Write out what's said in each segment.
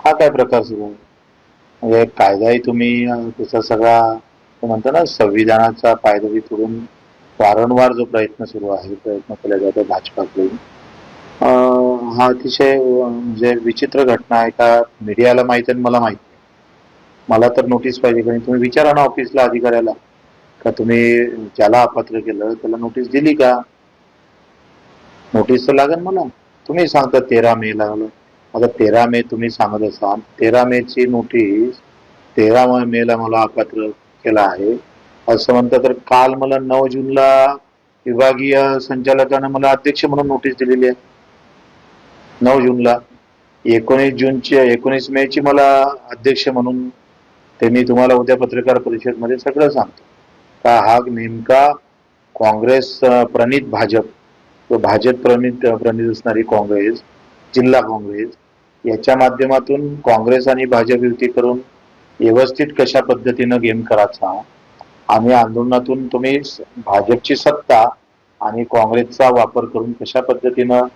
हा काय प्रकार सुरू म्हणजे कायदाही तुम्ही त्याचा सगळा म्हणतो ना संविधानाचा पायदवी करून वारंवार जो प्रयत्न सुरू आहे प्रयत्न केला जातो भाजपाकडून. हा अतिशय म्हणजे विचित्र घटना आहे का मीडियाला माहीत आहे मला माहीत मला तर नोटीस पाहिजे कारण तुम्ही विचारा ना ऑफिसला अधिकाऱ्याला का तुम्ही ज्याला अपात्र केलं त्याला नोटीस दिली का? नोटीस तर लागेल मला तुम्ही सांगता तेरा मे लागलं. आता तेरा मे तुम्ही सांगत असाल तेरा मे ची नोटीस तेरा मे ला मला अपात्र केला आहे. असं म्हणतात तर काल मला नऊ जूनला विभागीय संचालकानं मला अध्यक्ष म्हणून नोटीस दिलेली आहे. नऊ जूनला. एकोणीस जूनची एकोणीस मे ची मला अध्यक्ष म्हणून ते मी तुम्हाला उद्या पत्रकार परिषदमध्ये सगळं सांगतो. का हा नेमका काँग्रेस प्रणित भाजप तो भाजप प्रणित प्रणित असणारी काँग्रेस जिल्हा काँग्रेस याच्या माध्यमातून काँग्रेस आणि भाजप युती करून व्यवस्थित कशा पद्धतीनं गेम करायचा आणि आंदोलनातून तुम्ही स- भाजपची सत्ता आणि काँग्रेसचा वापर करून कशा पद्धतीनं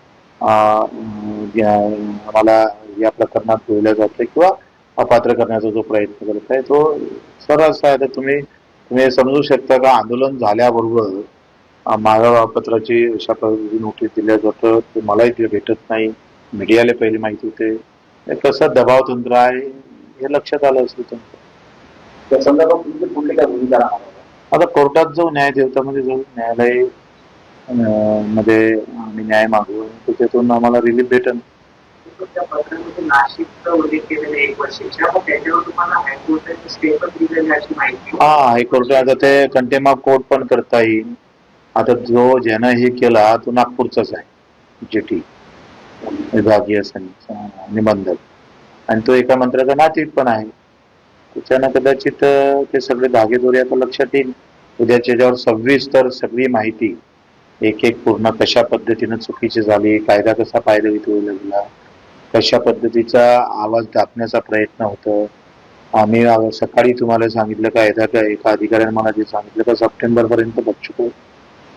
या- मला या प्रकरणात बोलल्या जातं किंवा अपात्र करण्याचा जो प्रयत्न करत आहे तो सरस आहे तर तुम्ही तुम्ही समजू शकता का आंदोलन झाल्याबरोबर पत्राची अशा पद्धतीची नोटीस दिल्या जातं ते मलाही ते भेटत नाही. मीडियाला पहिले माहिती होते. कसं दबाव तंत्र आहे हे लक्षात आलं असेल तुमचं? आता कोर्टात जाऊ न्याय देवतामध्ये जाऊ न्यायालयमध्ये आम्ही न्याय मागू त्याच्यातून आम्हाला रिलीफ भेटेल हा हायकोर्ट आता ते कंटेम ऑफ कोर्ट पण करता येईल. आता जो ज्यानं हे केला तो नागपूरचाच आहे जेटी विभागीय निबंधक. आणि तो एका मंत्र्याचा नातीत पण आहे. त्याच्यानं कदाचित ते सगळे धागेदोरे आता लक्षात येईल. उद्याच्या याच्यावर सव्वीस तर सगळी माहिती एक एक पूर्ण कशा पद्धतीनं चुकीची झाली कायदा कसा पायदवीत होऊ लागला कशा पद्धतीचा आवाज दाबण्याचा प्रयत्न होतो. आम्ही सकाळी तुम्हाला सांगितलं का एका एका अधिकाऱ्याने मला जे सांगितलं का सप्टेंबर पर्यंत शकतो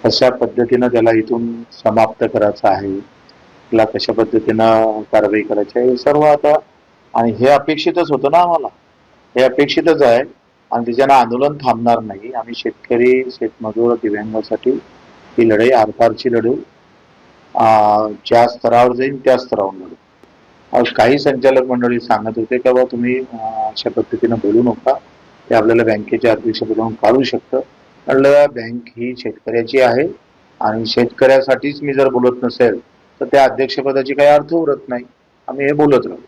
कशा पद्धतीनं त्याला इथून समाप्त करायचं आहे त्याला कशा पद्धतीनं कारवाई करायची आहे हे सर्व आता आणि हे अपेक्षितच होतं ना आम्हाला. हे अपेक्षितच आहे आणि त्याच्यानं आंदोलन थांबणार नाही. आम्ही शेतकरी शेतमजूर दिव्यांगासाठी ही लढाई आरपारची लढू ज्या स्तरावर जाईल त्या स्तरावर लढू. काही संचालक मंडळी सांगत होते का बाबा तुम्ही अशा पद्धतीनं बोलू नका. ते आपल्याला बँकेच्या अध्यक्षपदावरून काढू शकतं. म्हणलं बँक ही शेतकऱ्याची आहे. आणि शेतकऱ्यासाठीच मी जर बोलत नसेल तर त्या अध्यक्षपदाची काही अर्थ उरत नाही. आम्ही हे बोलत राहू.